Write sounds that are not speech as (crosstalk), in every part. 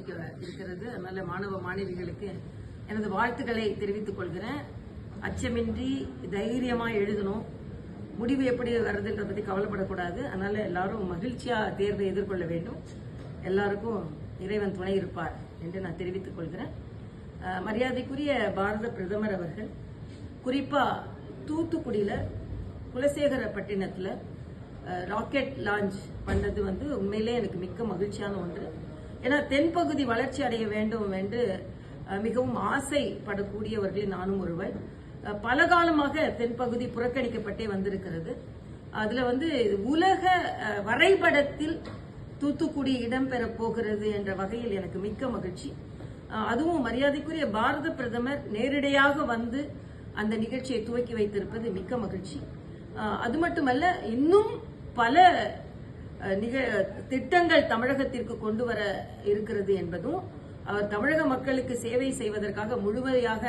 ஆரம்பிக்க இருக்கிறது. அதனால மாணவ மாணவிகளுக்கு எனது வாழ்த்துக்களை தெரிவித்துக் கொள்கிறேன். அச்சமின்றி தைரியமாக எழுதணும். முடிவு எப்படி வருதுன்றத பற்றி கவலைப்படக்கூடாது. அதனால எல்லாரும் மகிழ்ச்சியாக தேர்வை எதிர்கொள்ள வேண்டும். எல்லாருக்கும் இறைவன் துணை இருப்பார் என்று நான் தெரிவித்துக் கொள்கிறேன். மரியாதைக்குரிய பாரத பிரதமர் அவர்கள் குறிப்பாக தூத்துக்குடியில் குலசேகரப்பட்டினத்தில் ராக்கெட் லான்ச் பண்ணது வந்து உண்மையிலே எனக்கு மிக்க மகிழ்ச்சியான ஒன்று. ஏன்னா தென்பகுதி வளர்ச்சி அடைய வேண்டும் என்று மிகவும் ஆசைப்படக்கூடியவர்களில் நானும் ஒருவர். பல காலமாக தென்பகுதி புறக்கணிக்கப்பட்டே வந்திருக்கிறது. அதுல வந்து உலக வரைபடத்தில் தூத்துக்குடி இடம்பெற போகிறது என்ற வகையில் எனக்கு மிக்க மகிழ்ச்சி. அதுவும் மரியாதைக்குரிய பாரத பிரதமர் நேரிடையாக வந்து அந்த நிகழ்ச்சியை துவக்கி வைத்திருப்பது மிக்க மகிழ்ச்சி. அது மட்டுமல்ல இன்னும் பல நிக திட்டங்கள் தமிழகத்திற்கு கொண்டு வர இருக்கிறது என்பதும் அவர் தமிழக மக்களுக்கு சேவை செய்வதற்காக முழுமையாக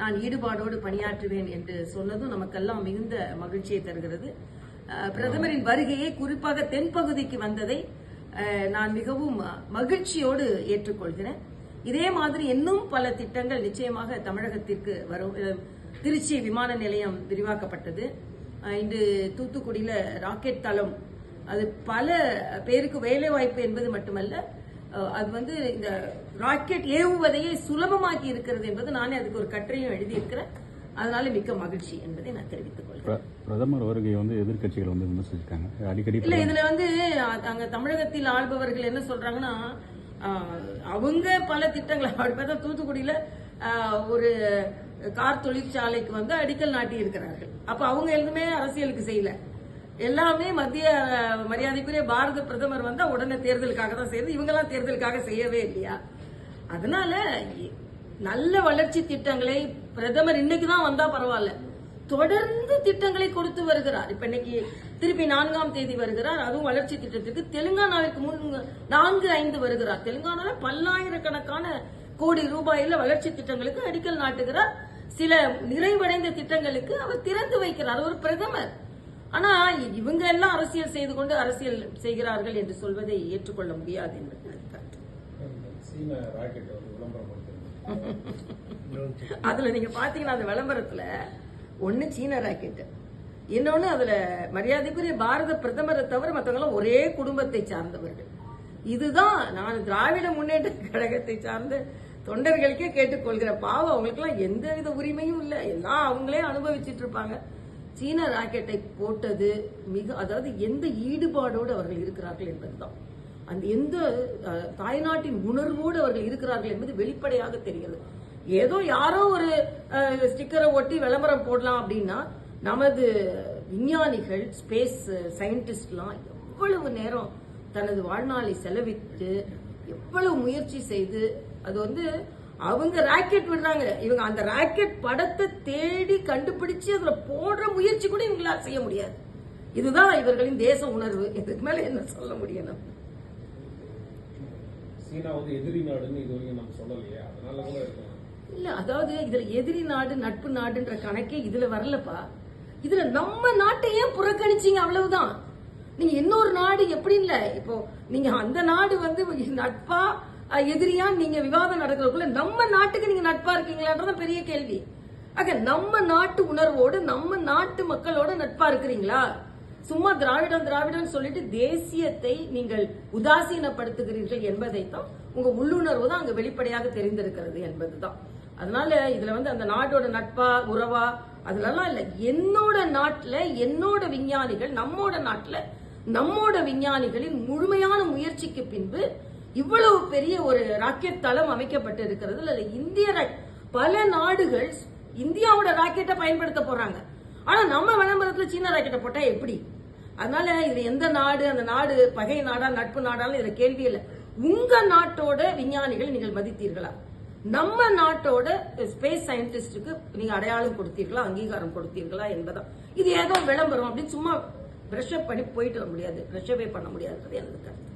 நான் ஈடுபாடோடு பணியாற்றுவேன் என்று சொன்னதும் நமக்கெல்லாம் மிகுந்த மகிழ்ச்சியை தருகிறது. பிரதமரின் வருகையை குறிப்பாக தென்பகுதிக்கு வந்ததை நான் மிகவும் மகிழ்ச்சியோடு ஏற்றுக்கொள்கிறேன். இதே மாதிரி இன்னும் பல திட்டங்கள் நிச்சயமாக தமிழகத்திற்கு வரும். திருச்சி விமான நிலையம் விரிவாக்கப்பட்டது. இன்று தூத்துக்குடியில ராக்கெட் தளம் அது பல பேருக்கு வேலை வாய்ப்பு என்பது மட்டுமல்ல அது வந்து இந்த ராக்கெட் ஏவுவதையே சுலபமாக்கி இருக்கிறது என்பது நானே அதுக்கு ஒரு கட்டுரையும் எழுதியிருக்கிறேன். அதனால மிக்க மகிழ்ச்சி என்பதை நான் தெரிவித்துக் கொள்கிறேன். பிர- பிரதமர் வருகையை வந்து எதிர்க்கட்சிகள் வந்து விமர்சிச்சிருக்காங்க. அடிக்கடி இல்ல இதுல வந்து அங்க தமிழகத்தில் ஆள்பவர்கள் என்ன சொல்றாங்கன்னா அவங்க பல திட்டங்களை (laughs) அப்படி பார்த்தா தூத்துக்குடியில ஒரு கார் தொழிற்சாலைக்கு வந்து அடிக்கல் நாட்டி இருக்கிறார்கள் அப்ப அவங்க எதுவுமே அரசியலுக்கு செய்யல. எல்லாமே மத்திய மரியாதைக்குரிய பாரத பிரதமர் வந்தா உடனே தேர்தலுக்காக தான் செய்யறது. இவங்கெல்லாம் தேர்தலுக்காக செய்யவே இல்லையா? அதனால நல்ல வளர்ச்சி திட்டங்களை பிரதமர் இன்னைக்கு தான் வந்தா பரவாயில்ல. தொடர்ந்து திட்டங்களை கொடுத்து வருகிறார். இப்ப இன்னைக்கு திருப்பி நான்காம் தேதி வருகிறார். அதுவும் வளர்ச்சி திட்டத்திற்கு தெலுங்கானாவிற்கு முன் நான்கு ஐந்து வருகிறார். தெலுங்கானால பல்லாயிரக்கணக்கான கோடி ரூபாயில வளர்ச்சி திட்டங்களுக்கு அடிக்கல் நாட்டுகிறார். சில நிறைவடைந்த திட்டங்களுக்கு அவர் திறந்து வைக்கிறார். ஒரு பிரதமர். ஆனா இவங்க எல்லாம் அரசியல் செய்து கொண்டு அரசியல் செய்கிறார்கள் என்று சொல்வதை ஏற்றுக்கொள்ள முடியாது என்பது அதுல நீங்க பாத்தீங்கன்னா அந்த விளம்பரத்துல ஒண்ணு சீன ராக்கெட் இன்னொன்னு அதுல மரியாதைக்குரிய பாரத பிரதமரை தவிர மத்தவங்க எல்லாம் ஒரே குடும்பத்தை சார்ந்தவர்கள். இதுதான் நான் திராவிட முன்னேற்ற கழகத்தை சார்ந்த தொண்டர்களுக்கே கேட்டுக்கொள்கிற பாவம். அவங்களுக்கெல்லாம் எந்த வித உரிமையும் இல்லை. எல்லாம் அவங்களே அனுபவிச்சிட்டு இருப்பாங்க. சீன ராக்கெட்டை போட்டது மிக அதாவது எந்த ஈடுபாடோடு அவர்கள் இருக்கிறார்கள் என்பதுதான். அந்த எந்த தாய்நாட்டின் உணர்வோடு அவர்கள் இருக்கிறார்கள் என்பது வெளிப்படையாக தெரிகிறது. ஏதோ யாரோ ஒரு ஸ்டிக்கரை ஒட்டி விளம்பரம் போடலாம் அப்படின்னா நமது விஞ்ஞானிகள் ஸ்பேஸ் சயின்டிஸ்ட்லாம் எவ்வளவு நேரம் தனது வாழ்நாளை செலவிட்டு எவ்வளவு முயற்சி செய்து அது வந்து அவங்க ராக்கெட் விடுறாங்க. இவங்க அந்த ராக்கெட் படத்தை தேடி கண்டுபிடிச்சு அதுல போடுற முயற்சி கூட இவங்களால செய்ய முடியாது. இதுதான் இவர்களின் தேச உணர்வு. இதுக்கு மேல என்ன சொல்ல முடியும் நம்ம? சீனா வந்து எதிரி நாடுன்னு இது வரைக்கும் நம்ம சொல்லலையே. அதனால கூட இருக்கலாம். இல்ல அதாவது இதுல எதிரி நாடு நட்பு நாடுன்ற கணக்கே இதுல வரலப்பா. இதுல நம்ம நாட்டை ஏன் புறக்கணிச்சீங்க? அவ்வளவுதான். நீங்க இன்னொரு நாடு எப்படி இல்ல. இப்போ நீங்க அந்த நாடு வந்து நட்பா எதிரியா? நீங்க விவாதம் நடக்கிறதுக்குள்ள நம்ம நாட்டுக்கு நீங்க நட்பா இருக்கீங்களான்றது பெரிய கேள்வி. ஆக நம்ம நாட்டு உணர்வோடு நம்ம நாட்டு மக்களோட நட்பா இருக்கிறீங்களா? சும்மா திராவிடம் திராவிடம் சொல்லிட்டு தேசியத்தை நீங்கள் உதாசீனப்படுத்துகிறீர்கள் என்பதைத்தான் உங்க உள்ளுணர்வு தான் அங்க வெளிப்படையாக தெரிந்திருக்கிறது என்பதுதான் அதனால இதுல வந்து அந்த நாட்டோட நட்பா உறவா அதுலலாம் இல்ல. என்னோட நாட்டுல என்னோட விஞ்ஞானிகள் நம்மோட நாட்டுல நம்மோட விஞ்ஞானிகளின் முழுமையான முயற்சிக்கு பின்பு இவ்வளவு பெரிய ஒரு ராக்கெட் தளம் அமைக்கப்பட்டு இருக்கிறது அதுல இந்திய பல நாடுகள் இந்தியாவோட ராக்கெட்டை பயன்படுத்த போறாங்க. ஆனா நம்ம விளம்பரத்துல சீன ராக்கெட்டை போட்டா எப்படி? அதனால இதுல எந்த நாடு அந்த நாடு பகை நாடா நட்பு நாடாலும் இதுல கேள்வி இல்லை. உங்க நாட்டோட விஞ்ஞானிகள் நீங்கள் மதித்தீர்களா? நம்ம நாட்டோட ஸ்பேஸ் சயின்டிஸ்டுக்கு நீங்க அடையாளம் கொடுத்தீர்களா? அங்கீகாரம் கொடுத்தீர்களா என்பதா. இது ஏதோ விளம்பரம் அப்படின்னு சும்மா பிரஷப் பண்ணி போயிட்டு வர முடியாது. பிரஷப்பே பண்ண முடியாதுன்றது எனக்கு கருத்து.